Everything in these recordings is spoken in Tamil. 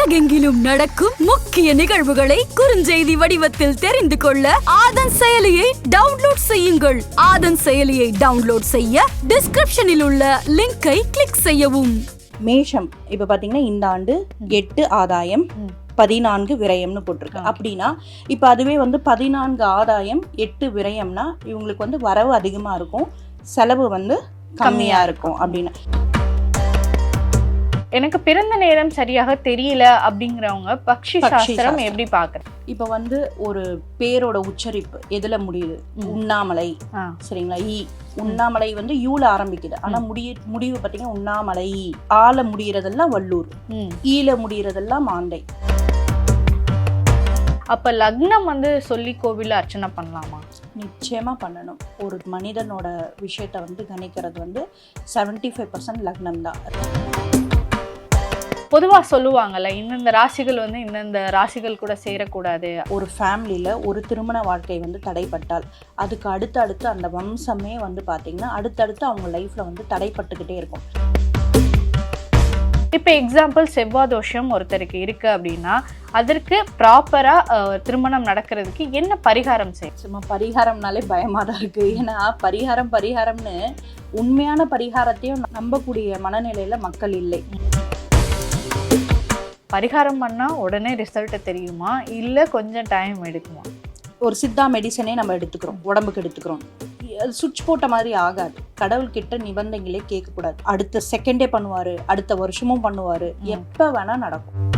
உலகெங்கிலும் நடக்கும் முக்கிய நிகழ்வுகளை குறுஞ்செய்தி வடிவத்தில் தெரிந்து கொள்ள ஆதன் செயலியை டவுன்லோட் செய்யுங்கள். ஆதன் செயலியை டவுன்லோட் செய்ய டிஸ்கிரிப்ஷனில் உள்ள லிங்கை கிளிக் செய்யவும். மேஷம். இப்போ பார்த்தீங்கன்னா இந்த ஆண்டு எட்டு ஆதாயம் பதினான்கு விரயம்னு போட்டிருக்கு. அப்படின்னா இப்போ அதுவே வந்து பதினான்கு ஆதாயம் எட்டு விரயம்னா இவங்களுக்கு வந்து வரவு அதிகமாக இருக்கும் செலவு வந்து கம்மியாக இருக்கும். அப்படின்னு. எனக்கு பிறந்த நேரம் சரியாக தெரியல அப்படிங்கிறவங்க பக்ஷி சாஸ்திரம். எப்படி பாக்குறது? இப்போ வந்து ஒரு பேரோட உச்சரிப்பு எதில் முடியுது? உண்ணாமலை. சரிங்களா? ஈ. உண்ணாமலை வந்து யூல ஆரம்பிக்குது. ஆனா முடிய முடிவு பார்த்தீங்கன்னா உண்ணாமலை ஆல முடியறதெல்லாம் வள்ளூர். ஈல முடியறதெல்லாம் மாந்தை அப்ப லக்னம் வந்து சொல்லி கோவில்ல அர்ச்சனை பண்ணலாமா? நிச்சயமா பண்ணணும். ஒரு மனிதனோட விஷயத்த வந்து கணிக்கிறது வந்து 75% ஃபைவ் பர்சன்ட் லக்னம் தான் பொதுவா சொல்லுவாங்கல்ல இந்தந்த ராசிகள் வந்து இந்தந்த ராசிகள் கூட சேரக்கூடாது. ஒரு ஃபேமிலியில் ஒரு திருமண வாழ்க்கை வந்து தடைப்பட்டால் அதுக்கு அடுத்து அடுத்து அந்த வம்சமே வந்து பார்த்தீங்கன்னா அடுத்தடுத்து அவங்க லைஃப்பில் வந்து தடைப்பட்டுக்கிட்டே இருக்கும். இப்ப எக்ஸாம்பிள் செவ்வாய் தோஷம் ஒருத்தருக்கு இருக்கு அப்படின்னா அதற்கு ப்ராப்பரா திருமணம் நடக்கிறதுக்கு என்ன பரிகாரம் செய்யும் சும்மா பரிகாரம்னாலே பயமாக தான் இருக்குது ஏன்னா பரிகாரம் பரிகாரம்னு உண்மையான பரிகாரத்தையும் நம்பக்கூடிய மனநிலையில் மக்கள் இல்லை. பரிகாரம் பண்ணா உடனே ரிசல்ட் தெரியுமா? இல்ல கொஞ்சம் டைம் எடுக்குமா? ஒரு சித்தா மெடிசனே நம்ம எடுத்துக்கிறோம் உடம்புக்கு எடுத்துக்கிறோம். சுவிட்ச் போட்ட மாதிரி ஆகாது. கடவுள்கிட்ட நிபந்தனைகளே கேட்கக்கூடாது. அடுத்த செகண்டே பண்ணுவாரு அடுத்த வருஷமும் பண்ணுவாரு. எப்போ வேணா நடக்கும்.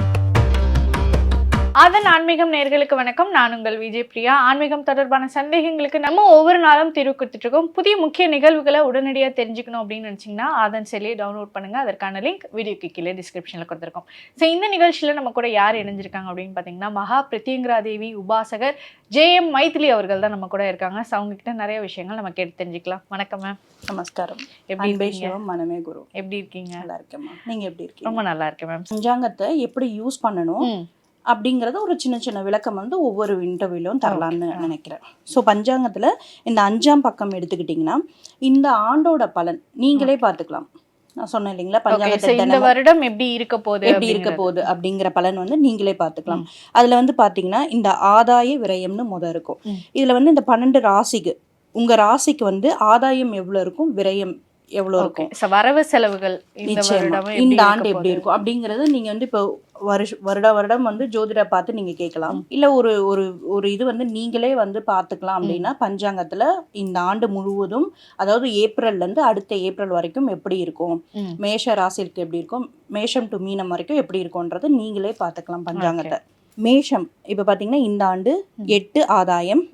அதன் ஆன்மீகம் நேர்களுக்கு வணக்கம். நான் உங்கள் விஜய் பிரியா. ஆன்மீகம் தொடர்பான சந்தேகங்களுக்கு நம்ம ஒவ்வொரு நாளும் தீர்வு கொடுத்துட்டு இருக்கோம் புதிய முக்கிய நிகழ்வுகளை உடனடியாக தெரிஞ்சுக்கணும் அப்படின்னு நினச்சிங்கன்னா அதன் செயலியை டவுன்லோட் பண்ணுங்க. அதற்கான லிங்க் வீடியோக்கு கீழே டிஸ்கிரிப்ஷனில் கொடுத்துருக்கோம். ஸோ இந்த நிகழ்ச்சியில் நம்ம கூட யார் இணைஞ்சிருக்காங்க அப்படின்னு பார்த்தீங்கன்னா மகா பிரத்யங்கரா தேவி உபாசகர் ஜே எம் மைத்திலி அவர்கள் தான் நம்ம கூட இருக்காங்க. ஸோ அவங்க கிட்ட நிறைய விஷயங்கள் நம்ம கேட்டு தெரிஞ்சுக்கலாம். வணக்கம் மேம் நமஸ்காரம். எப்படி சிவம் மனமே குரு. எப்படி இருக்கீங்க? நல்லா இருக்கேம்மா நீங்க எப்படி இருக்கீங்க? ரொம்ப நல்லா இருக்கேன் மேம் பஞ்சாங்கத்தை எப்படி யூஸ் பண்ணணும்? அப்படிங்கறத ஒரு சின்ன சின்ன விளக்கம் வந்து ஒவ்வொரு இன்டர்வியூலும் தரலாம்னு நினைக்கிறேன். ஸோ பஞ்சாங்கத்தில் இந்த அஞ்சாம் பக்கம் எடுத்துக்கிட்டிங்கன்னா இந்த ஆண்டோட பலன் நீங்களே பார்த்துக்கலாம். நான் சொன்னேன் இல்லைங்களா? ஓகே ஸோ பஞ்சாங்கத்தை இந்த வருடம் எப்படி இருக்க போகுது எப்படி இருக்க. போகுது அப்படிங்கிற பலன் வந்து நீங்களே பார்த்துக்கலாம். அதுல வந்து பாத்தீங்கன்னா இந்த ஆதாய விரயம்னு முத இருக்கும். இதுல வந்து இந்த பன்னெண்டு ராசிக்கு உங்க ராசிக்கு வந்து ஆதாயம் எவ்வளவு இருக்கும் விரயம் எவ்வளவு ஓகே இருக்கும்? வரவு செலவுகள் இந்த ஆண்டு எப்படி? இருக்கும்? அப்படிங்கறது நீங்க வந்து இப்போ வருஷ வருட வருடம் வந்து ஜோதிட பார்த்து நீங்க கேட்கலாம். இல்ல ஒரு ஒரு ஒரு இது வந்து நீங்களே வந்து பார்த்துக்கலாம் அப்படின்னா பஞ்சாங்கத்துல இந்த ஆண்டு முழுவதும் அதாவது ஏப்ரல்ல இருந்து அடுத்த ஏப்ரல் வரைக்கும் எப்படி இருக்கும். மேஷ ராசிக்கு எப்படி இருக்கும்? மேஷம் டு மீனம் வரைக்கும் எப்படி இருக்கும்ன்றது நீங்களே பார்த்துக்கலாம் பஞ்சாங்கத்தை. மேஷம் இப்ப பாத்தீங்கன்னா இந்த ஆண்டு எட்டு ஆதாயம்.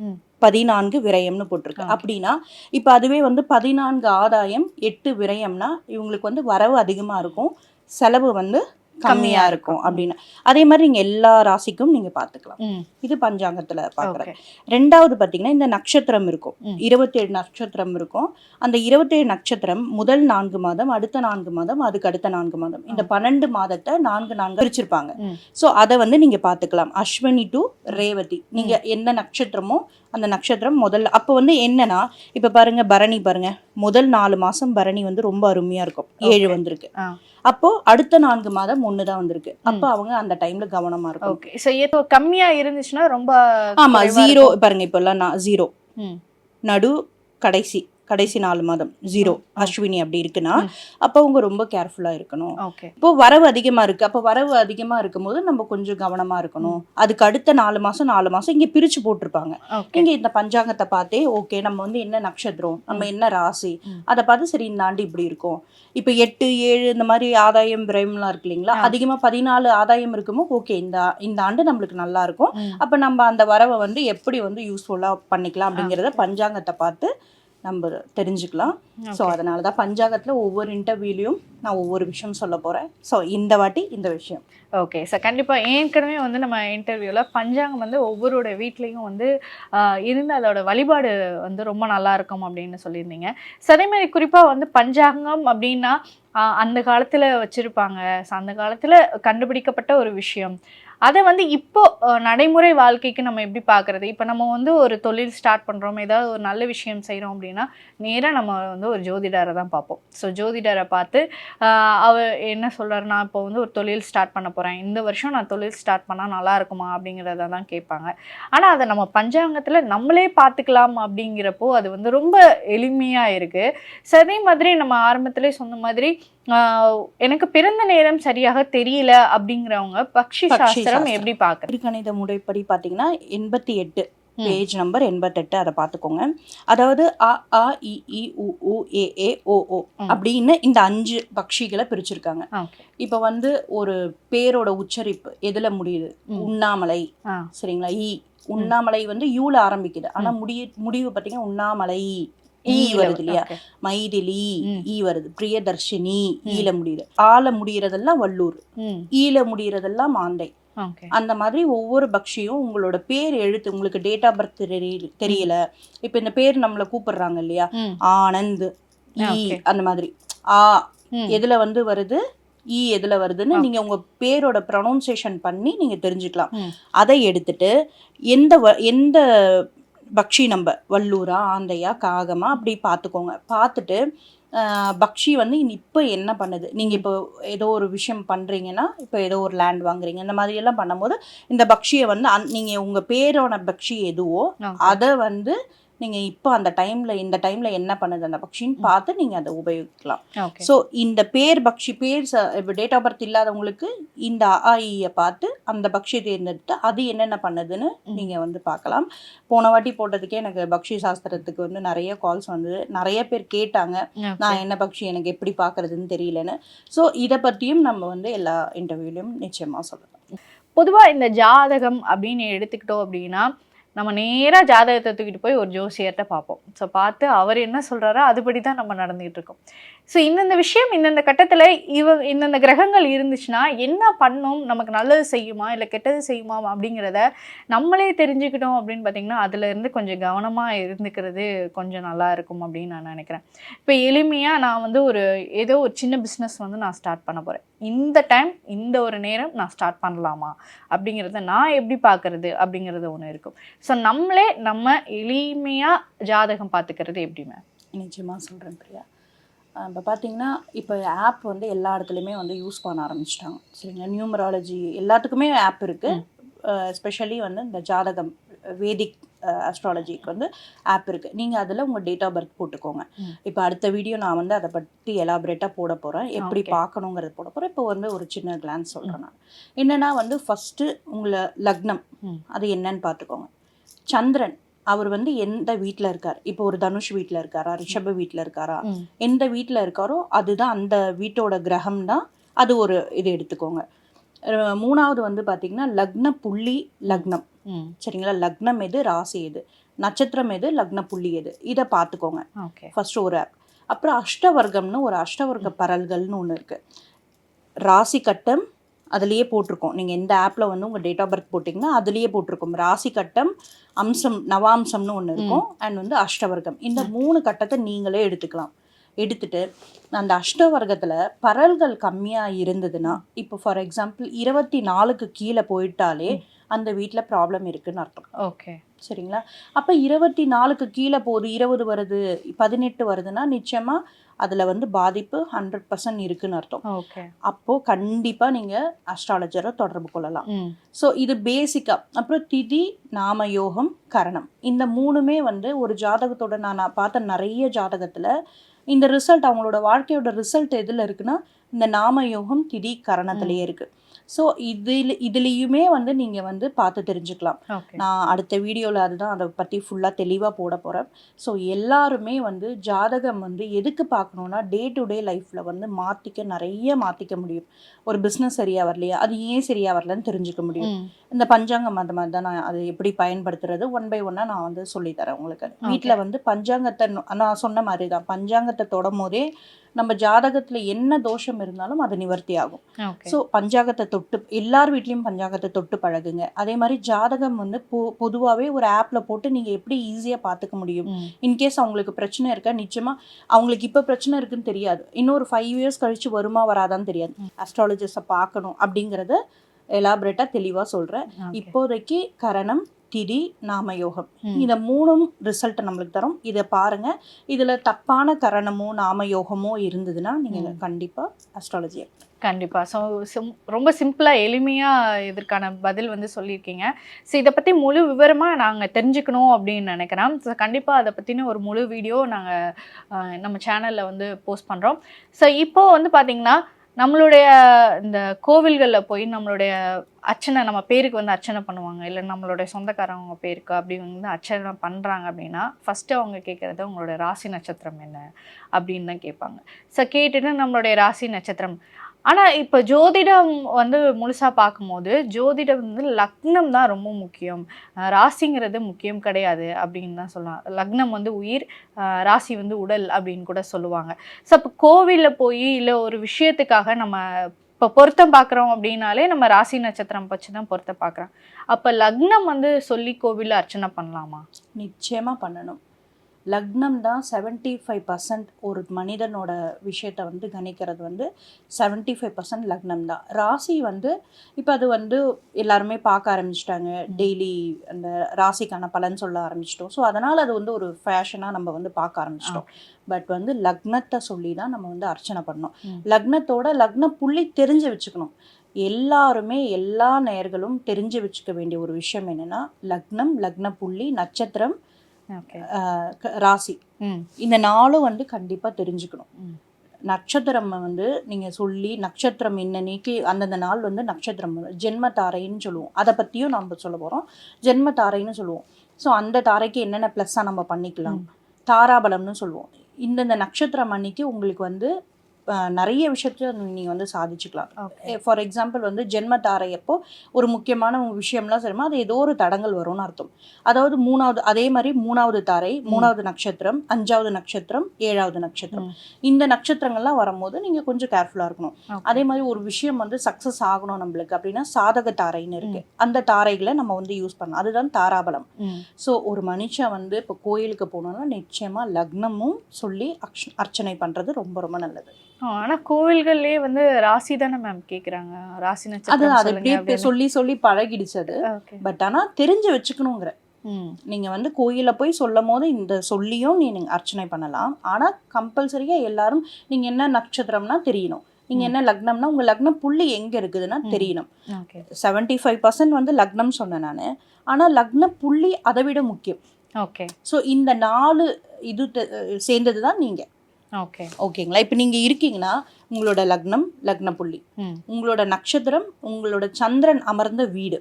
பதினான்கு விரயம்னு போட்டிருக்கு. அப்படின்னா இப்போ அதுவே வந்து பதினான்கு ஆதாயம் எட்டு விரயம்னா இவங்களுக்கு வந்து வரவு அதிகமா இருக்கும். செலவு வந்து கம்மியா இருக்கும் அப்படின்னு. அதே மாதிரி நீங்க எல்லா ராசிக்கும் நீங்க பார்த்துக்கலாம் ம், இது பஞ்சாங்கத்துல பாக்குறது ஓகே. ரெண்டாவது பாத்தீங்கன்னா இந்த நட்சத்திரம் இருக்கும். இருபத்தேழு நட்சத்திரம் இருக்கும். அந்த இருபத்தேழு நட்சத்திரம் முதல் நான்கு மாதம் அடுத்த நான்கு மாதம் அதுக்கு அடுத்த நான்கு மாதம். இந்த பன்னெண்டு மாதத்தை நான்கு நான்கு பிரிச்சிருப்பாங்க. ஸோ அதை வந்து நீங்க பார்த்துக்கலாம் அஸ்வினி டு ரேவதி. நீங்க எந்த நட்சத்திரமோ அந்த நட்சத்திரம் முதல்ல அப்போ வந்து என்னன்னா இப்ப பாருங்க பரணி பாருங்க. முதல் நாலு மாசம் பரணி வந்து ரொம்ப அருமையா இருக்கும். ஏழு வந்திருக்கு. அப்போ அடுத்த நான்கு மாதம் ஒன்று தான் வந்திருக்கு. அப்போ அவங்க அந்த டைம்ல கவனமா இருக்கும். ஓகே ஸோ ஏதோ கம்மியா இருந்துச்சுன்னா ரொம்ப ஆமா ஜீரோ பாருங்க இப்போ எல்லாம் நான் ஜீரோ. நடு கடைசி. கடைசி நாலு மாதம் ஜீரோ அஸ்வினி அப்படி இருக்குன்னா அப்போ அவங்க ரொம்ப கேர்ஃபுல்லா இருக்கணும். இப்போ வரவு அதிகமா இருக்கு. அப்போ வரவு அதிகமா இருக்கும்போது நம்ம கொஞ்சம் கவனமா இருக்கணும். அதுக்கு அடுத்த நாலு மாசம் நாலு மாசம் இங்க பிரிச்சு போட்டிருப்பாங்க. நீங்க இந்த பஞ்சாங்கத்தை பார்த்தே ஓகே நம்ம வந்து என்ன நட்சத்திரம் நம்ம என்ன ராசி அதை பார்த்து சரி இந்த ஆண்டு இப்படி இருக்கும். இப்போ எட்டு ஏழு இந்த மாதிரி ஆதாயம் விரயம்லாம் இருக்கு இல்லைங்களா? அதிகமா பதினாலு ஆதாயம் இருக்குமோ ஓகே இந்த இந்த ஆண்டு நம்மளுக்கு நல்லா இருக்கும். அப்ப நம்ம அந்த வரவை வந்து எப்படி வந்து யூஸ்ஃபுல்லா பண்ணிக்கலாம் அப்படிங்கிறத பஞ்சாங்கத்தை பார்த்து நம்ம தெரிஞ்சுக்கலாம். ஸோ அதனால தான் பஞ்சாங்கத்துல ஒவ்வொரு இன்டர்வியூலையும் நான் ஒவ்வொரு விஷயம் சொல்ல போறேன். ஸோ இந்த வாட்டி இந்த விஷயம். ஓகே சார் கண்டிப்பாக ஏற்கனவே வந்து நம்ம இன்டர்வியூவில் பஞ்சாங்கம் வந்து ஒவ்வொருடைய வீட்லேயும் வந்து இருந்து அதோட வழிபாடு வந்து ரொம்ப நல்லா இருக்கும் அப்படின்னு சொல்லியிருந்தீங்க. ஸோ அதே மாதிரி குறிப்பாக வந்து பஞ்சாங்கம் அப்படின்னா அந்த காலத்தில் வச்சுருப்பாங்க. ஸோ அந்த காலத்தில் கண்டுபிடிக்கப்பட்ட ஒரு விஷயம். அதை வந்து இப்போ நடைமுறை வாழ்க்கைக்கு நம்ம எப்படி பார்க்கறது? இப்போ நம்ம வந்து ஒரு தொழில் ஸ்டார்ட் பண்ணுறோம் ஏதாவது ஒரு நல்ல விஷயம் செய்கிறோம் அப்படின்னா நேராக நம்ம வந்து ஒரு ஜோதிடரை தான் பார்ப்போம். ஸோ ஜோதிடரை பார்த்து அவர் என்ன சொல்றாரு? நான் இப்போ வந்து ஒரு தொழில் ஸ்டார்ட் பண்ண போகிறேன் இந்த வருஷம் நான் தொழில் ஸ்டார்ட் பண்ணால் நல்லா இருக்குமா? அப்படிங்கிறத தான் கேட்பாங்க. ஆனால் அதை நம்ம பஞ்சாங்கத்தில் நம்மளே பார்த்துக்கலாம் அப்படிங்கிறப்போ அது வந்து ரொம்ப எளிமையாக இருக்குது சரி மாதிரி நம்ம ஆரம்பத்திலே சொன்ன மாதிரி எனக்கு பிறந்த நேரம் சரியாக தெரியல அப்படிங்கிறவங்க பக்ஷி சாஸ்திரம். எப்படி பார்க்குறது திருக்கணித முறைப்படி பார்த்தீங்கன்னா எண்பத்தி எட்டு. பேஜ் நம்பர் எண்பத்தெட்டு அதை பார்த்துக்கோங்க. அதாவது அ ஆ இ இ உ உ ஏ ஏ ஓ ஓ. அப்படின்னு இந்த அஞ்சு பக்ஷிகளை பிரிச்சிருக்காங்க. இப்போ வந்து ஒரு பேரோட உச்சரிப்பு எதுல முடியுது. உண்ணாமலை. சரிங்களா? ஈ உண்ணாமலை வந்து யூல ஆரம்பிக்குது. ஆனா முடிய முடிவு பார்த்தீங்கன்னா உண்ணாமலை. ஈ வருது இல்லையா. மைதிலி. ஈ வருது. பிரியதர்ஷினி ஈல முடியுது. ஆல முடியறதெல்லாம் வள்ளூர். ம். ஈல முடியறதெல்லாம் மாந்தை அந்த மாதிரி ஒவ்வொரு பக்ஷியும் உங்களோட பேர் எழுத்து உங்களுக்கு டேட் ஆஃப் பர்த் தெரியல. இப்போ இந்த பேர் நம்மளை கூப்பிடுறாங்க இல்லையா? ஆனந்த் ஈ. அந்த மாதிரி. ஆ. எதுல வந்து வருது? ஈ எதுல வருதுன்னு நீங்க உங்க பேரோட ப்ரொனவுன்சியேஷன் பண்ணி நீங்க தெரிஞ்சுக்கலாம். அதை எடுத்துட்டு எந்த எந்த பக்ஷி நம்ம வள்ளூரா ஆந்தையா காகமா அப்படி பார்த்துக்கோங்க பார்த்துட்டு பக்ஷி வந்து இப்போ என்ன பண்ணுது நீங்க இப்போ ஏதோ ஒரு விஷயம் பண்றீங்கன்னா இப்போ ஏதோ ஒரு லேண்ட் வாங்குறீங்க இந்த மாதிரி எல்லாம் பண்ணும்போது இந்த பக்ஷியை வந்து அந்- நீங்க உங்க பேரோட பக்ஷி எதுவோ. அதை வந்து நீங்க இப்போ அந்த டைம்ல இந்த டைம்ல என்ன பண்ணுது அந்த பக்ஷின்னு பார்த்து நீங்க அதை உபயோகிக்கலாம். ஸோ இந்த பேர் பக்ஷி பேர் இப்போ டேட் ஆஃப் பர்த் இல்லாதவங்களுக்கு இந்த ஆஇயை பார்த்து அந்த பக்ஷி தேர்ந்தெடுத்து அது என்னென்ன பண்ணுதுன்னு நீங்க வந்து பார்க்கலாம். போன வாட்டி போட்டதுக்கே எனக்கு பக்ஷி சாஸ்திரத்துக்கு வந்து நிறைய கால்ஸ் வந்தது. நிறைய பேர் கேட்டாங்க நான் என்ன பக்ஷி எனக்கு எப்படி பார்க்கறதுன்னு தெரியலன்னு. ஸோ இதை பற்றியும் நம்ம வந்து எல்லா இன்டர்வியூலையும் நிச்சயமா சொல்லலாம். பொதுவா இந்த ஜாதகம் அப்படின்னு எடுத்துக்கிட்டோம் அப்படின்னா நம்ம நேராக ஜாதகத்தை தூக்கிட்டு போய் ஒரு ஜோசியர்கிட்ட பார்ப்போம். ஸோ பார்த்து அவர் என்ன சொல்கிறாரோ அதுபடி தான் நம்ம நடந்துகிட்டு இருக்கோம். ஸோ இந்தந்த விஷயம் இந்தந்த கட்டத்தில் இவ இந்தந்த கிரகங்கள் இருந்துச்சுன்னா என்ன பண்ணும்? நமக்கு நல்லது செய்யுமா? இல்லை கெட்டது செய்யுமா? அப்படிங்கிறத நம்மளே தெரிஞ்சுக்கிட்டோம் அப்படின்னு பார்த்தீங்கன்னா அதுலேருந்து கொஞ்சம் கவனமாக இருந்துக்கிறது கொஞ்சம் நல்லா இருக்கும் அப்படின்னு நான் நினைக்கிறேன். இப்போ எளிமையாக நான் வந்து ஒரு ஏதோ ஒரு சின்ன பிஸ்னஸ் வந்து நான் ஸ்டார்ட் பண்ண போகிறேன் இந்த டைம் இந்த ஒரு நேரம் நான் ஸ்டார்ட் பண்ணலாமா? அப்படிங்கிறத நான் எப்படி பார்க்கறது? அப்படிங்கிறது ஒன்று இருக்கும். ஸோ நம்மளே நம்ம எளிமையாக ஜாதகம் பார்த்துக்கிறது எப்படி மேம் நிச்சயமா சொல்கிறேன் பிரியா. இப்போ பார்த்தீங்கன்னா இப்போ ஆப் வந்து எல்லா இடத்துலையுமே வந்து யூஸ் பண்ண ஆரம்பிச்சிட்டாங்க. சரிங்களா? நியூமராலஜி எல்லாத்துக்குமே ஆப் இருக்குது ஸ்பெஷலி வந்து இந்த ஜாதகம் வேதிக் அஸ்ட்ராலஜிக்கு வந்து ஆப் இருக்குது நீங்கள் அதில் உங்கள் டேட் ஆஃப் பர்த் போட்டுக்கோங்க. இப்போ அடுத்த வீடியோ நான் வந்து அதை பற்றி எலாபரேட்டாக போட போகிறேன் எப்படி. பார்க்கணுங்கிறது போட போகிறேன் இப்போ வந்து ஒரு சின்ன கிளான்ஸ் சொல்கிறேன் நான். என்னென்னா வந்து ஃபஸ்ட்டு உங்களை லக்னம். அது என்னன்னு பார்த்துக்கோங்க. சந்திரன் அவர் வந்து எந்த வீட்டில் இருக்கார்? இப்போ ஒரு தனுஷ் வீட்டில் இருக்காரா? ரிஷப வீட்டில் இருக்காரா. எந்த வீட்டில் இருக்காரோ அதுதான் அந்த வீட்டோட கிரகம் தான். அது ஒரு இது எடுத்துக்கோங்க. மூணாவது வந்து பார்த்தீங்கன்னா லக்ன புள்ளி லக்னம். சரிங்களா? லக்னம் எது? ராசி எது? நட்சத்திரம் எது? லக்ன புள்ளி எது? இதை பார்த்துக்கோங்க. ஓகே. ஃபர்ஸ்ட் ஒரு ஆப் அப்புறம் அஷ்டவர்க்கம்னு ஒரு அஷ்டவர்க்க பரல்கள்னு ஒன்று இருக்கு. ராசி கட்டம் அதுலேயே போட்டிருக்கோம். நீங்கள் எந்த ஆப்பில் வந்து உங்கள் டேட் ஆஃப் பர்த் போட்டிங்கன்னா அதுலேயே போட்டிருக்கோம். ராசி கட்டம் அம்சம் நவாம்சம்னு ஒன்று இருக்கும். அண்ட் வந்து அஷ்டவர்க்கம். இந்த மூணு கட்டத்தை நீங்களே எடுத்துக்கலாம். எடுத்துட்டு அந்த அஷ்டவர்க்கத்தில் பரல்கள் கம்மியாக இருந்ததுன்னா இப்போ ஃபார் எக்ஸாம்பிள் இருபத்தி நாலுக்கு கீழே போயிட்டாலே அந்த வீட்டில் ப்ராப்ளம் இருக்குன்னு அர்த்தம். ஓகே சரிங்களா? அப்போ இருபத்தி நாலுக்கு கீழே போகுது இருபது வருது பதினெட்டு வருதுன்னா நிச்சயமாக அதில் வந்து பாதிப்பு ஹண்ட்ரட் பர்சன்ட் இருக்குன்னு அர்த்தம். ஓகே அப்போது கண்டிப்பாக நீங்கள் அஸ்ட்ராலஜரை தொடர்பு கொள்ளலாம். ஸோ இது பேசிக்காக அப்புறம் திதி நாம யோகம் கரணம். இந்த மூணுமே வந்து ஒரு ஜாதகத்தோட நான் நான் பார்த்த நிறைய ஜாதகத்தில் இந்த ரிசல்ட் அவங்களோட வாழ்க்கையோட ரிசல்ட் எதில் இருக்குன்னா இந்த நாம யோகம் திதி கரணத்திலேயே இருக்குது ஸோ இதில் இதுலேயுமே வந்து நீங்கள் வந்து பார்த்து தெரிஞ்சுக்கலாம். நான் அடுத்த வீடியோவில் அதுதான் அதை பற்றி ஃபுல்லாக தெளிவாக போட போகிறேன் ஸோ எல்லாருமே வந்து ஜாதகம் வந்து எதுக்கு பார்க்கணுன்னா டே டு டே லைஃப்பில் வந்து மாற்றிக்க நிறைய மாற்றிக்க முடியும். ஒரு பிஸ்னஸ் சரியாக வரலையா அது ஏன் சரியாக வரலன்னு தெரிஞ்சுக்க முடியும். இந்த பஞ்சாங்கம் அந்த மாதிரி தான் நான் அது எப்படி பயன்படுத்துறது? ஒன் பை ஒன்னாக நான் வந்து சொல்லித்தரேன் உங்களுக்கு. வீட்டில் வந்து பஞ்சாங்கத்தை நான் சொன்ன மாதிரி தான் பஞ்சாங்கத்தை தொடும் போதே நம்ம ஜாதகத்தில் என்ன தோஷம் இருந்தாலும் அது நிவர்த்தி ஆகும். ஸோ பஞ்சாங்கத்தை தொட்டு எல்லார் வீட்லேயும் பஞ்சாங்கத்தை தொட்டு பழகுங்க. அதே மாதிரி ஜாதகம் வந்து பொ பொதுவாகவே ஒரு ஆப்பில் போட்டு நீங்கள் எப்படி ஈஸியாக பார்த்துக்க முடியும்? இன்கேஸ் அவங்களுக்கு பிரச்சனை இருக்கா? நிச்சயமாக அவங்களுக்கு இப்போ பிரச்சனை இருக்குன்னு தெரியாது. இன்னொரு ஃபைவ் இயர்ஸ் கழிச்சு வருமா வராதான்னு தெரியாது. அஸ்ட்ராலஜிஸ்ட்டை பார்க்கணும் அப்படிங்கிறத எலாபரேட்டாக தெளிவாக சொல்கிறேன். இப்போதைக்கு கரணம் திதி நாமயோகம். இந்த மூணும் ரிசல்ட் நம்மளுக்கு தரும். இதை பாருங்க. இதுல தப்பான கரணமோ நாமயோகமோ இருந்ததுன்னா நீங்க கண்டிப்பா அஸ்ட்ராலஜி கண்டிப்பா. ஸோ சிம் ரொம்ப சிம்பிளா எளிமையா இதற்கான பதில் வந்து சொல்லியிருக்கீங்க. ஸோ இதை பத்தி முழு விவரமா நாங்க தெரிஞ்சுக்கணும் அப்படின்னு நினைக்கிறேன். ஸோ கண்டிப்பா அதை பத்தின ஒரு முழு வீடியோ நாங்க அஹ், நம்ம சேனல்ல வந்து போஸ்ட் பண்றோம். ஸோ இப்போ வந்து பாத்தீங்கன்னா நம்மளுடைய இந்த கோவில்களில் போய் நம்மளுடைய அர்ச்சனை நம்ம பேருக்கு வந்து அர்ச்சனை பண்ணுவாங்க. இல்லை நம்மளுடைய சொந்தக்காரவங்க பேருக்கு அப்படி வந்து அர்ச்சனை பண்ணுறாங்க அப்படின்னா ஃபஸ்ட்டு அவங்க கேட்குறது உங்களோட ராசி நட்சத்திரம் என்ன? அப்படின்னு தான் கேட்பாங்க. ஸோ கேட்டுட்டு நம்மளுடைய ராசி நட்சத்திரம் ஆனால் இப்போ ஜோதிடம் வந்து முழுசாக பார்க்கும்போது ஜோதிடம் வந்து லக்னம் தான் ரொம்ப முக்கியம். ராசிங்கிறது முக்கியம் கிடையாது அப்படின்னு தான் சொல்லலாம். லக்னம் வந்து உயிர் ராசி வந்து உடல் அப்படின்னு கூட சொல்லுவாங்க. ஸோ அப்போ கோவிலில் போய் இல்லை ஒரு விஷயத்துக்காக நம்ம இப்போ பொருத்தம் பார்க்குறோம் அப்படின்னாலே நம்ம ராசி நட்சத்திரம் வச்சு தான் பொருத்தம் பார்க்குறோம். அப்போ லக்னம் வந்து சொல்லி கோவிலில் அர்ச்சனை பண்ணலாமா? நிச்சயமாக பண்ணணும். லக்னம் தான் செவன்ட்டி ஃபைவ் பர்சன்ட் ஒரு மனிதனோட விஷயத்தை வந்து கணிக்கிறது வந்து செவன்ட்டி ஃபைவ் பர்சன்ட் லக்னம் தான். ராசி வந்து இப்போ அது வந்து எல்லாருமே பார்க்க ஆரம்பிச்சிட்டாங்க. டெய்லி அந்த ராசிக்கான பலன் சொல்ல ஆரம்பிச்சிட்டோம். ஸோ அதனால் அது வந்து ஒரு ஃபேஷனாக நம்ம வந்து பார்க்க ஆரம்பிச்சிட்டோம். பட் வந்து லக்னத்தை சொல்லி தான் நம்ம வந்து அர்ச்சனை பண்ணோம். லக்னத்தோட லக்ன புள்ளி தெரிஞ்சு வச்சுக்கணும். எல்லாருமே எல்லா நேயர்களும் தெரிஞ்சு வச்சுக்க வேண்டிய ஒரு விஷயம் என்னன்னா லக்னம் லக்ன புள்ளி நட்சத்திரம் ராசி. இந்த நாளும் வந்து கண்டிப்பாக தெரிஞ்சுக்கணும். நட்சத்திரம் வந்து நீங்கள் சொல்லி நட்சத்திரம் இன்னன்னைக்கு அந்தந்த நாள் வந்து நட்சத்திரம் ஜென்ம தாரைன்னு சொல்லுவோம். அதை பற்றியும் நம்ம சொல்ல போகிறோம் ஜென்ம தாரைன்னு சொல்லுவோம். ஸோ அந்த தாரைக்கு என்னென்ன ப்ளஸ்ஸாக நம்ம பண்ணிக்கலாம்? தாராபலம்னு சொல்லுவோம். இந்தந்த நட்சத்திரம் அன்னைக்கு உங்களுக்கு வந்து நிறைய விஷயத்த நீங்கள் வந்து சாதிச்சுக்கலாம். ஃபார் எக்ஸாம்பிள் வந்து ஜென்ம தாரை அப்போ ஒரு முக்கியமான விஷயம்லாம் சரிமா அது ஏதோ ஒரு தடங்கள் வரும்னு அர்த்தம். அதாவது மூணாவது அதே மாதிரி மூணாவது தாரை மூணாவது நட்சத்திரம் அஞ்சாவது நட்சத்திரம் ஏழாவது நட்சத்திரம். இந்த நட்சத்திரங்கள்லாம் வரும்போது நீங்கள் கொஞ்சம் கேர்ஃபுல்லாக இருக்கணும். அதே மாதிரி ஒரு விஷயம் வந்து சக்ஸஸ் ஆகணும் நம்மளுக்கு அப்படின்னா சாதக தாரைன்னு இருக்கு. அந்த தாரைகளை நம்ம வந்து யூஸ் பண்ணலாம். அதுதான் தாராபலம். ஸோ ஒரு மனுஷன் வந்து இப்போ கோயிலுக்கு போகணுன்னா நிச்சயமாக லக்னமும் சொல்லி அர்ச்சனை பண்ணுறது ரொம்ப ரொம்ப நல்லது. ஆனா கோவில்கள்லயே வந்து ராசி தானே மேம் கேக்குறாங்க. ராசி அது நட்சத்திரம் அது அப்படியே. சொல்லி சொல்லி பழகிடுச்சு அது. பட் ஆனால் தெரிஞ்சு வச்சுக்கணுங்கிற. நீங்கள் வந்து கோயிலில் போய் சொல்லும் போது இந்த சொல்லியும் நீங்கள் அர்ச்சனை பண்ணலாம். ஆனால் கம்பல்சரியாக எல்லாரும் நீங்கள் என்ன நட்சத்திரம்னா தெரியணும். நீங்கள் என்ன லக்னம்னா உங்கள் லக்னம் புள்ளி எங்கே இருக்குதுன்னா தெரியணும். ஓகே. செவன்ட்டி ஃபைவ் பர்சன்ட் வந்து லக்னம் சொன்னேன் நான். ஆனால் லக்ன புள்ளி அதை விட முக்கியம். ஓகே. ஸோ இந்த நாலு இது சேர்ந்தது தான் நீங்கள் ஓகே. ஓகேங்களா? இப்போ நீங்கள் இருக்கீங்கன்னா உங்களோட லக்னம் லக்ன புள்ளி உங்களோட நட்சத்திரம் உங்களோட சந்திரன் அமர்ந்த வீடு.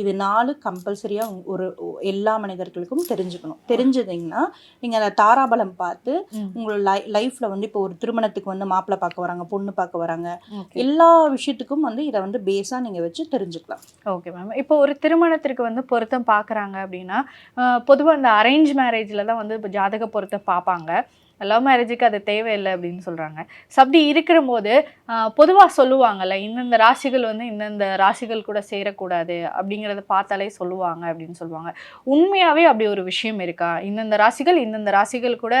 இது நாலு கம்பல்சரியாக ஒரு எல்லா மனிதர்களுக்கும் தெரிஞ்சுக்கணும். தெரிஞ்சதுங்கன்னா நீங்கள் அந்த தாராபலம் பார்த்து. உங்களோட லை லைஃப்பில் வந்து இப்போ ஒரு திருமணத்துக்கு வந்து மாப்பிள்ளை பார்க்க வராங்க பொண்ணு பார்க்க வராங்க. எல்லா விஷயத்துக்கும் வந்து இதை வந்து பேஸாக நீங்கள் வச்சு தெரிஞ்சுக்கலாம். ஓகே மேம் இப்போ ஒரு திருமணத்திற்கு வந்து பொருத்தம் பார்க்குறாங்க அப்படின்னா பொதுவாக இந்த அரேஞ்ச் மேரேஜில் தான் வந்து இப்போ ஜாதக பொருத்தம் பார்ப்பாங்க. லவ் மேரேஜுக்கு அது தேவையில்லை அப்படின்னு சொல்கிறாங்க ஸோ அப்படி இருக்கிற போது பொதுவாக சொல்லுவாங்கல்ல இந்தந்த ராசிகள் வந்து இந்தந்த ராசிகள் கூட சேரக்கூடாது அப்படிங்கிறத பார்த்தாலே சொல்லுவாங்க அப்படின்னு சொல்லுவாங்க. உண்மையாகவே அப்படி ஒரு விஷயம் இருக்கா? இந்தந்த ராசிகள் இந்தந்த ராசிகள் கூட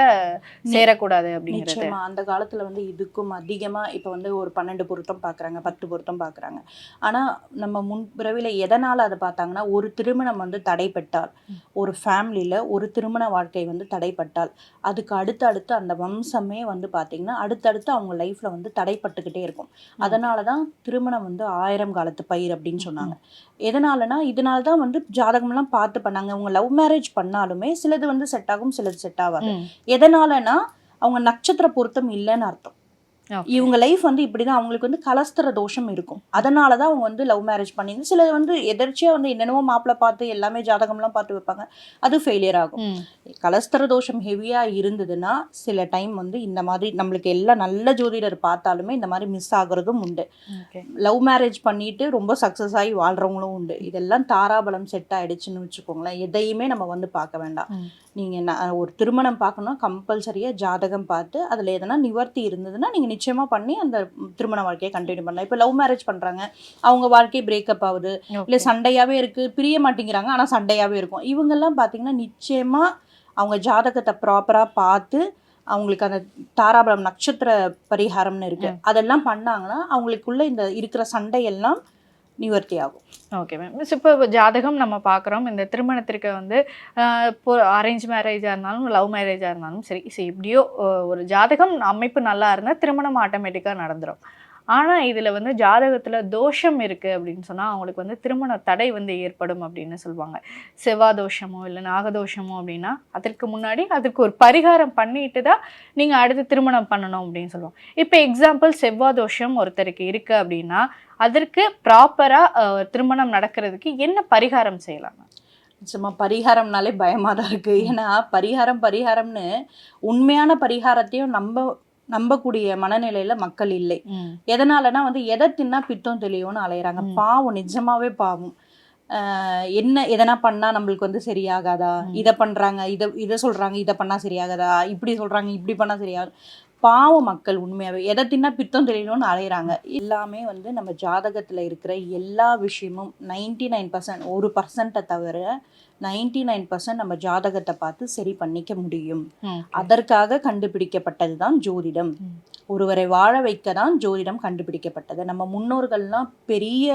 சேரக்கூடாது அப்படிங்கிறது. அந்த காலத்தில் வந்து இதுக்கும் அதிகமாக இப்போ வந்து ஒரு பன்னெண்டு பொருத்தம் பார்க்குறாங்க பத்து பொருத்தம் பார்க்குறாங்க ஆனால் நம்ம முன்பிறவில எதனால் அதை பார்த்தாங்கன்னா ஒரு திருமணம் வந்து தடைப்பட்டால் ஒரு ஃபேமிலியில் ஒரு திருமண வாழ்க்கை வந்து தடைப்பட்டால் அதுக்கு அடுத்து அடுத்து அந்த வம்சமே வந்து பார்த்திங்கன்னா அடுத்தடுத்து அவங்க லைஃப்பில் வந்து தடைப்பட்டுக்கிட்டே இருக்கும். அதனால தான் திருமணம் வந்து ஆயிரம் காலத்து பயிர் அப்படின்னு சொன்னாங்க. எதனாலனா இதனால தான் வந்து ஜாதகம்லாம் பார்த்து பண்ணாங்க. அவங்க லவ் மேரேஜ் பண்ணாலுமே சிலது வந்து செட் ஆகும் சிலது செட் ஆகாது. எதனாலனா அவங்க நட்சத்திர பொருத்தம் இல்லைன்னு அர்த்தம். இவங்க லைஃப் வந்து இப்படிதான். அவங்களுக்கு வந்து கலஸ்தர தோஷம் இருக்கும். அதனால தான் அவங்க வந்து லவ் மேரேஜ் பண்ணி சில வந்து எதர்ச்சியா வந்து என்னென்னவோ மாப்பிள்ளை பார்த்து எல்லாமே ஜாதகம்லாம் பார்த்து வைப்பாங்க. அது ஃபெயிலியர் ஆகும். கலஸ்தர தோஷம் ஹெவியா இருந்ததுன்னா சில டைம் வந்து இந்த மாதிரி நம்மளுக்கு எல்லாம் நல்ல ஜோதிடர் பார்த்தாலுமே இந்த மாதிரி மிஸ் ஆகுறதும் உண்டு. லவ் மேரேஜ் பண்ணிட்டு ரொம்ப சக்ஸஸ் ஆகி வாழ்றவங்களும் உண்டு. இதெல்லாம் தாராபலம் செட் ஆயிடுச்சுன்னு வச்சுக்கோங்களேன். எதையுமே நம்ம வந்து பார்க்க வேண்டாம். நீங்கள் ந- ஒரு திருமணம் பார்க்கணும்னா கம்பல்சரியாக ஜாதகம் பார்த்து அதில் எதனா நிவர்த்தி இருந்ததுன்னா நீங்கள் நிச்சயமாக பண்ணி அந்த திருமண வாழ்க்கையை கண்டினியூ பண்ணலாம். இப்போ லவ் மேரேஜ் பண்ணுறாங்க அவங்க வாழ்க்கை பிரேக்கப் ஆகுது. இல்லை சண்டையாகவே இருக்குது பிரிய மாட்டேங்கிறாங்க. ஆனால் சண்டையாகவே இருக்கும். இவங்கெல்லாம் பார்த்தீங்கன்னா நிச்சயமாக அவங்க ஜாதகத்தை ப்ராப்பராக பார்த்து அவங்களுக்கு அந்த தாராபலம் நட்சத்திர பரிகாரம்னு இருக்கு. அதெல்லாம் பண்ணாங்கன்னா அவங்களுக்குள்ள இந்த இருக்கிற சண்டையெல்லாம் நிவர்த்தி ஆகும் ஓகே மேம் மிஸ் இப்போ ஜாதகம் நம்ம பார்க்குறோம். இந்த திருமணத்திற்கு வந்து இப்போ அரேஞ்ச் மேரேஜாக இருந்தாலும் லவ் மேரேஜாக இருந்தாலும் சரி. சரி எப்படியோ ஒரு ஜாதகம் அமைப்பு நல்லா இருந்தால் திருமணம் ஆட்டோமேட்டிக்காக நடந்துடும் ஆனால் இதில் வந்து ஜாதகத்தில் தோஷம் இருக்குது அப்படின்னு சொன்னால் அவங்களுக்கு வந்து திருமண தடை வந்து ஏற்படும் அப்படின்னு சொல்லுவாங்க. செவ்வாய் தோஷமோ இல்லை நாகதோஷமோ அப்படின்னா அதற்கு முன்னாடி அதுக்கு ஒரு பரிகாரம் பண்ணிட்டு தான் நீங்கள் அடுத்து திருமணம் பண்ணணும் அப்படின்னு சொல்லுவாங்க. இப்போ எக்ஸாம்பிள் செவ்வாய் தோஷம் ஒருத்தருக்கு இருக்குது அப்படின்னா அதற்கு ப்ராப்பராக திருமணம் நடக்கிறதுக்கு என்ன பரிகாரம் செய்யலாம்? சும்மா பரிகாரம்னாலே பயமாக தான் இருக்குது ஏன்னா பரிகாரம் பரிகாரம்னு உண்மையான பரிகாரத்தையும் நம்ம நம்பக்கூடிய மனநிலையில மக்கள் இல்லை. எதனாலனா வந்து எதை தின்னா பித்தம் தெளியும்னு அலையிறாங்க. பாவம் நிஜமாவே பாவம். ஆஹ் என்ன எதனா பண்ணா நம்மளுக்கு வந்து சரியாகாதா. இதை பண்றாங்க இதை இதை சொல்றாங்க இதை பண்ணா சரியாகாதா? இப்படி சொல்றாங்க இப்படி பண்ணா சரியாகுது பாவம் மக்கள் உண்மையாவே. எதை தின்னா பித்தம் தெரியணும்னு அலையிறாங்க. எல்லாமே வந்து நம்ம ஜாதகத்துல இருக்கிற எல்லா விஷயமும் நைன்டி நைன் பர்சன்ட் ஒரு பர்சன்ட்டை தவிர நைன்டி நைன் பர்சன்ட் நம்ம ஜாதகத்தை பார்த்து சரி பண்ணிக்க முடியும். அதற்காக கண்டுபிடிக்கப்பட்டது தான் ஜோதிடம். ஒருவரை வாழ வைக்க தான் ஜோதிடம் கண்டுபிடிக்கப்பட்டது. நம்ம முன்னோர்கள்லாம் பெரிய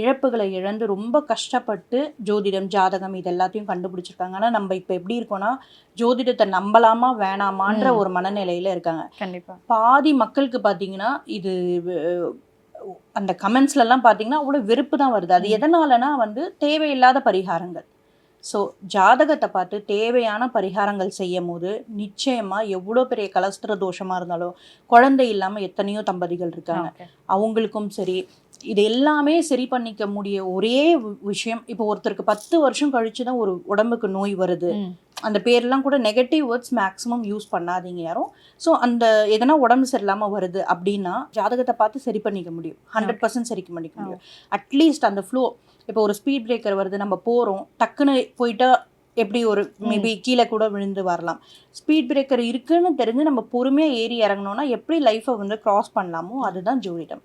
இழப்புகளை இழந்து ரொம்ப கஷ்டப்பட்டு ஜோதிடம் ஜாதகம் இது எல்லாத்தையும் கண்டுபிடிச்சிருக்காங்க. ஆனால் நம்ம இப்போ எப்படி இருக்கோம்னா ஜோதிடத்தை நம்பலாமா வேணாமான்ற. ஒரு மனநிலையில இருக்காங்க. கண்டிப்பாக பாதி மக்களுக்கு பார்த்தீங்கன்னா இது அந்த கமெண்ட்ஸ்லலாம் பார்த்தீங்கன்னா அவ்வளோ வெறுப்பு தான் வருது. அது. எதனாலனா வந்து தேவையில்லாத பரிகாரங்கள். ஸோ ஜாதகத்தை பார்த்து தேவையான பரிகாரங்கள் செய்யும் போது நிச்சயமாக எவ்வளோ பெரிய கலஸ்திர தோஷமாக இருந்தாலும் குழந்தை இல்லாமல் எத்தனையோ தம்பதிகள் இருக்காங்க. அவங்களுக்கும் சரி. இது எல்லாமே சரி பண்ணிக்க முடிய ஒரே விஷயம் இப்போ ஒருத்தருக்கு பத்து வருஷம் கழிச்சு தான் ஒரு உடம்புக்கு நோய் வருது. அந்த பேர்லாம் கூட நெகட்டிவ் வேர்ட்ஸ் மேக்ஸிமம் யூஸ் பண்ணாதீங்க யாரும். ஸோ அந்த எதனா உடம்பு சரியில்லாமல் வருது அப்படின்னா ஜாதகத்தை பார்த்து சரி பண்ணிக்க முடியும். ஹண்ட்ரட் பர்சன்ட் சரி பண்ணிக்க முடியும். அட்லீஸ்ட் அந்த ஃப்ளோ இப்போ ஒரு ஸ்பீட் பிரேக்கர் வருது நம்ம போகிறோம் டக்குன்னு போயிட்டா எப்படி ஒரு மேபி கீழே கூட விழுந்து வரலாம். ஸ்பீட் பிரேக்கர் இருக்குன்னு தெரிஞ்சு நம்ம பொறுமையாக ஏறி இறங்கணும்னா எப்படி லைஃப்பை வந்து கிராஸ் பண்ணலாமோ அதுதான் ஜோதிடம்.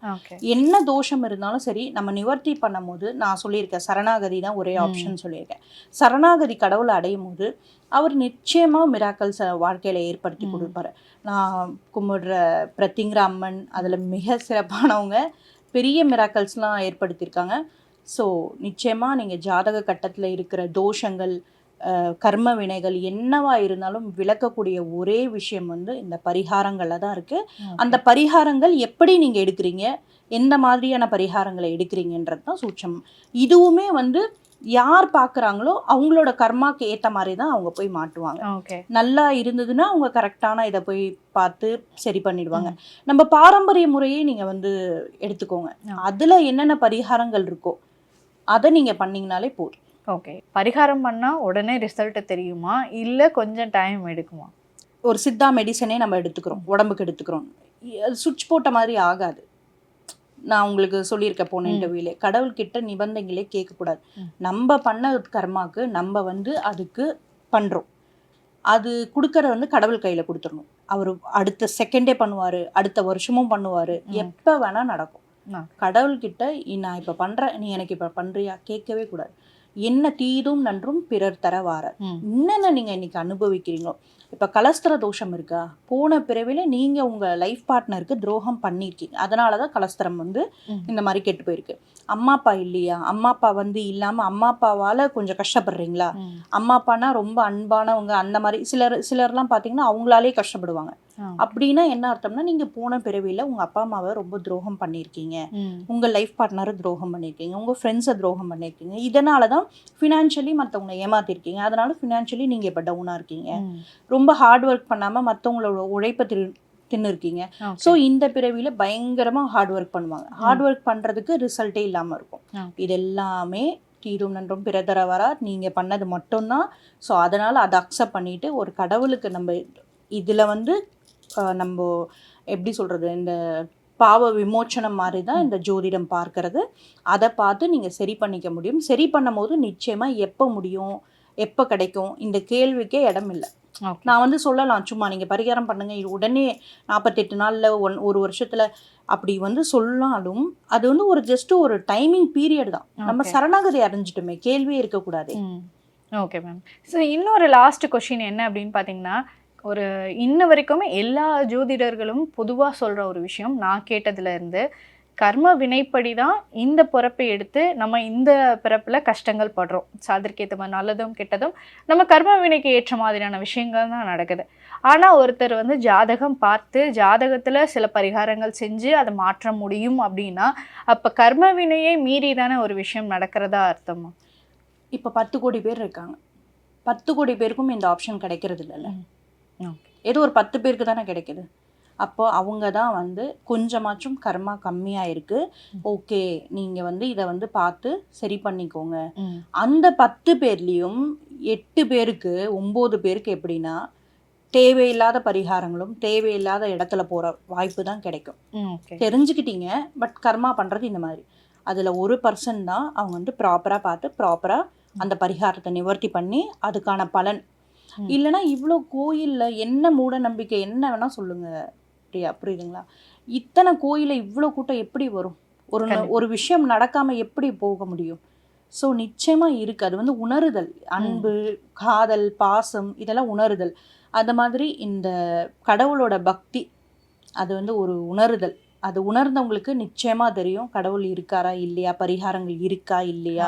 என்ன தோஷம் இருந்தாலும் சரி நம்ம நிவர்த்தி பண்ணும்போது நான் சொல்லியிருக்கேன் சரணாகதி தான் ஒரே. ஆப்ஷன் சொல்லியிருக்கேன். சரணாகதி கடவுளை அடையும் போது அவர் நிச்சயமா மிராக்கல்ஸ் வாழ்க்கையில ஏற்படுத்தி. கொடுப்பாரு. நான் கும்பிடுற பிரத்திங்கிற அம்மன் அதுல மிக சிறப்பானவங்க பெரிய மிராக்கல்ஸ்லாம் ஏற்படுத்தியிருக்காங்க. ஸோ நிச்சயமா நீங்க ஜாதக கட்டத்துல இருக்கிற தோஷங்கள் அஹ், கர்ம வினைகள் என்னவா இருந்தாலும் விளக்கக்கூடிய ஒரே விஷயம் வந்து இந்த பரிகாரங்கள்ல தான் இருக்கு. அந்த பரிகாரங்கள் எப்படி நீங்க எடுக்கிறீங்க? எந்த மாதிரியான பரிகாரங்களை எடுக்கிறீங்கன்றது தான் சூட்சம். இதுவுமே வந்து யார் பார்க்குறாங்களோ அவங்களோட கர்மாக்கு ஏற்ற மாதிரி தான் அவங்க போய் மாட்டுவாங்க. நல்லா இருந்ததுன்னா அவங்க கரெக்டான இதை போய் பார்த்து சரி பண்ணிடுவாங்க. நம்ம பாரம்பரிய முறையே நீங்கள் வந்து எடுத்துக்கோங்க. அதில் என்னென்ன பரிகாரங்கள் இருக்கோ அதை நீங்கள் பண்ணீங்கனாலே போதும். ஓகே பரிகாரம் பண்ணா உடனே ரிசல்ட் தெரியுமா? இல்ல கொஞ்சம் டைம் எடுக்குமா? ஒரு சித்தா மெடிசனே நம்ம எடுத்துக்கிறோம். உடம்புக்கு எடுத்துக்கிறோம். சுவிட்ச் போட்ட மாதிரி ஆகாது. நான் உங்களுக்கு சொல்லியிருக்கேன் போன. இன்டர்வியூலே கடவுள்கிட்ட நிபந்தனைகளே கேட்கக்கூடாது. நம்ம பண்ண கர்மாக்கு நம்ம வந்து அதுக்கு பண்ணுறோம் அது கொடுக்கறத வந்து கடவுள் கையில் கொடுத்துடணும். அவர் அடுத்த செகண்டே பண்ணுவார் அடுத்த வருஷமும் பண்ணுவார். எப்போ வேணால் நடக்கும். கடவுள்கிட்ட "இ- நான் இப்போ பண்ணுறேன் நீ எனக்கு இப்போ பண்ணுறியா கேட்கவே கூடாது. என்ன தீதும் நன்றும் பிறர் தர வார. என்னென்ன நீங்கள் இன்னைக்கு அனுபவிக்கிறீங்களோ இப்போ கலஸ்திர தோஷம் இருக்கா? போன பிறவில நீங்கள் உங்கள் லைஃப் பார்ட்னருக்கு துரோகம் பண்ணியிருக்கீங்க அதனால தான் கலஸ்திரம் வந்து. இந்த மாதிரி கெட்டு போயிருக்கு. அம்மா அப்பா இல்லையா? அம்மா அப்பா வந்து இல்லாமல் அம்மா அப்பாவால் கொஞ்சம் கஷ்டப்படுறீங்களா. அம்மா அப்பானா ரொம்ப அன்பானவங்க அந்த மாதிரி சிலர் சிலர்லாம் பார்த்தீங்கன்னா அவங்களாலே கஷ்டப்படுவாங்க. அப்படின்னா என்ன அர்த்தம்னா நீங்கள் போன பிறவியில் உங்கள் அப்பா அம்மாவை ரொம்ப துரோகம் பண்ணியிருக்கீங்க. ம். உங்கள் லைஃப் பார்ட்னரை துரோகம் பண்ணியிருக்கீங்க. உங்கள் ஃப்ரெண்ட்ஸை துரோகம் பண்ணியிருக்கீங்க. இதனால தான் ஃபினான்ஷியலி மற்றவங்களை ஏமாத்திருக்கீங்க. அதனால ஃபினான்ஷியலி நீங்கள் இப்போ டவுனாக இருக்கீங்க. ரொம்ப ஹார்ட் ஒர்க் பண்ணாமல் மற்றவங்களோட உழைப்பை திரு தின்னு இருக்கீங்க. ஸோ இந்த பிறவியில் பயங்கரமாக ஹார்ட் ஒர்க் பண்ணுவாங்க. ஹார்ட் ஒர்க் பண்ணுறதுக்கு ரிசல்ட்டே இல்லாமல் இருக்கும். இது எல்லாமே தீரும் நன்றும் பிறதர வரா நீங்கள் பண்ணது மட்டும்தான். ஸோ அதனால் அதை அக்செப்ட் பண்ணிட்டு ஒரு கடவுளுக்கு நம்ம இதில் வந்து நம்ம எப்படி சொல்கிறது இந்த பாவ விமோச்சனம் மாதிரி தான் இந்த ஜோதிடம் பார்க்கறது. அதை பார்த்து நீங்கள் சரி பண்ணிக்க முடியும். சரி பண்ணும்போது நிச்சயமாக எப்போ முடியும் எப்போ கிடைக்கும் இந்த கேள்விக்கே இடம் இல்லை. நான் வந்து சொல்லலாம் சும்மா நீங்கள் பரிகாரம் பண்ணுங்க இது உடனே நாற்பத்தெட்டு நாளில் ஒன் ஒரு வருஷத்தில் அப்படி வந்து சொன்னாலும் அது வந்து ஒரு ஜஸ்ட் ஒரு டைமிங் பீரியட் தான். நம்ம. சரணாகதி அடைஞ்சிட்டோமே கேள்வியே இருக்கக்கூடாது. Okay ma'am. ஸோ இன்னொரு லாஸ்ட் கொஷின் என்ன அப்படின்னு பார்த்தீங்கன்னா ஒரு இன்ன வரைக்குமே எல்லா ஜோதிடர்களும் பொதுவாக சொல்கிற ஒரு விஷயம் நான் கேட்டதுல இருந்து கர்ம வினைப்படி தான் இந்த பிறப்பை எடுத்து நம்ம இந்த பிறப்புல கஷ்டங்கள் படுறோம். ஸோ அதற்கேற்ற மாதிரி நல்லதும் கெட்டதும் நம்ம கர்ம வினைக்கு ஏற்ற மாதிரியான விஷயங்கள் தான் நடக்குது. ஆனா ஒருத்தர் வந்து ஜாதகம் பார்த்து ஜாதகத்துல சில பரிகாரங்கள் செஞ்சு அதை மாற்ற முடியும் அப்படின்னா அப்ப கர்ம வினையை மீறி தானே ஒரு விஷயம் நடக்கிறதா அர்த்தமா? இப்போ பத்து கோடி பேர் இருக்காங்க. பத்து கோடி பேருக்கும் இந்த ஆப்ஷன் கிடைக்கிறது இல்லைல்ல ம். ஏதோ ஒரு பத்து பேருக்கு தானே கிடைக்குது. அப்போ அவங்க தான் வந்து கொஞ்சமாச்சும் கர்மா கம்மியாக இருக்கு. ஓகே நீங்கள் வந்து இதை வந்து பார்த்து சரி பண்ணிக்கோங்க. அந்த பத்து பேர்லேயும் எட்டு பேருக்கு ஒம்பது பேருக்கு எப்படின்னா தேவையில்லாத பரிகாரங்களும் தேவையில்லாத இடத்துல போகிற வாய்ப்பு தான் கிடைக்கும். தெரிஞ்சுக்கிட்டீங்க பட் கர்மா பண்ணுறது இந்த மாதிரி. அதில் ஒரு பர்சன் தான் அவங்க வந்து ப்ராப்பராக பார்த்து ப்ராப்பராக அந்த பரிகாரத்தை நிவர்த்தி பண்ணி அதுக்கான பலன் ம். இல்லைன்னா இவ்வளோ கோயிலில் என்ன மூட நம்பிக்கை என்ன வேணால் சொல்லுங்கள் பிரியா புரியுதுங்களா? இத்தனை கோயிலில் இவ்வளோ கூட்டம் எப்படி வரும்? ஒரு. ஒரு விஷயம் நடக்காமல் எப்படி போக முடியும்? ஸோ நிச்சயமாக இருக்குது அது வந்து உணருதல். அன்பு காதல் பாசம் இதெல்லாம் உணருதல். அந்த மாதிரி இந்த கடவுளோட பக்தி அது வந்து ஒரு உணருதல். அது உணர்ந்தவங்களுக்கு நிச்சயமாக தெரியும். கடவுள் இருக்காரா இல்லையா? பரிகாரங்கள் இருக்கா இல்லையா?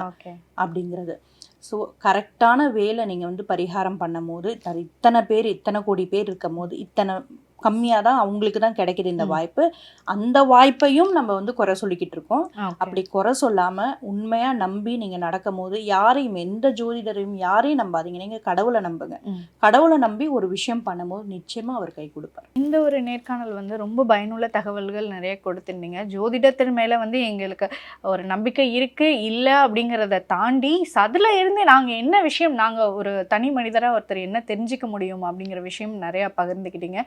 அப்படிங்கிறது. ஸோ கரெக்டான வேலை நீங்கள் வந்து பரிகாரம் பண்ணும்போது போது இத்தனை பேர் இத்தனை கோடி பேர் இருக்கும் போது இத்தனை கம்மியாக தான் அவங்களுக்கு தான் கிடைக்குது இந்த. வாய்ப்பு. அந்த வாய்ப்பையும் நம்ம வந்து குறை சொல்லிக்கிட்டு இருக்கோம். அப்படி குறை சொல்லாமல் உண்மையாக நம்பி நீங்கள் நடக்கும் போது யாரையும் எந்த ஜோதிடரையும் யாரையும் நம்பாதீங்க. நீங்கள் கடவுளை நம்புங்க. கடவுளை நம்பி ஒரு விஷயம் பண்ணும்போது நிச்சயமாக அவர் கை கொடுப்பார். இந்த ஒரு நேர்காணல் வந்து ரொம்ப பயனுள்ள தகவல்கள் நிறைய கொடுத்துருந்தீங்க. ஜோதிடத்தின் மேல வந்து எங்களுக்கு ஒரு நம்பிக்கை இருக்கு இல்லை அப்படிங்கிறத தாண்டி அதுல இருந்து நாங்க என்ன விஷயம் நாங்க ஒரு தனி மனிதரா ஒருத்தர் என்ன தெரிஞ்சுக்க முடியும் அப்படிங்கிற விஷயம் நிறைய பகிர்ந்துக்கிட்டீங்க.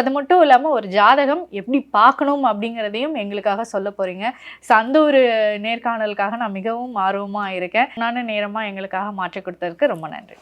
அது மட்டும் இல்லாமல் ஒரு ஜாதகம் எப்படி பார்க்கணும் அப்படிங்கிறதையும் எங்களுக்காக சொல்ல போறீங்க. ஸோ அந்த ஒரு நேர்காணலுக்காக நான் மிகவும் ஆர்வமா இருக்கேன். நானும் நேரமா எங்களுக்காக மாற்றி கொடுத்ததுக்கு ரொம்ப நன்றி.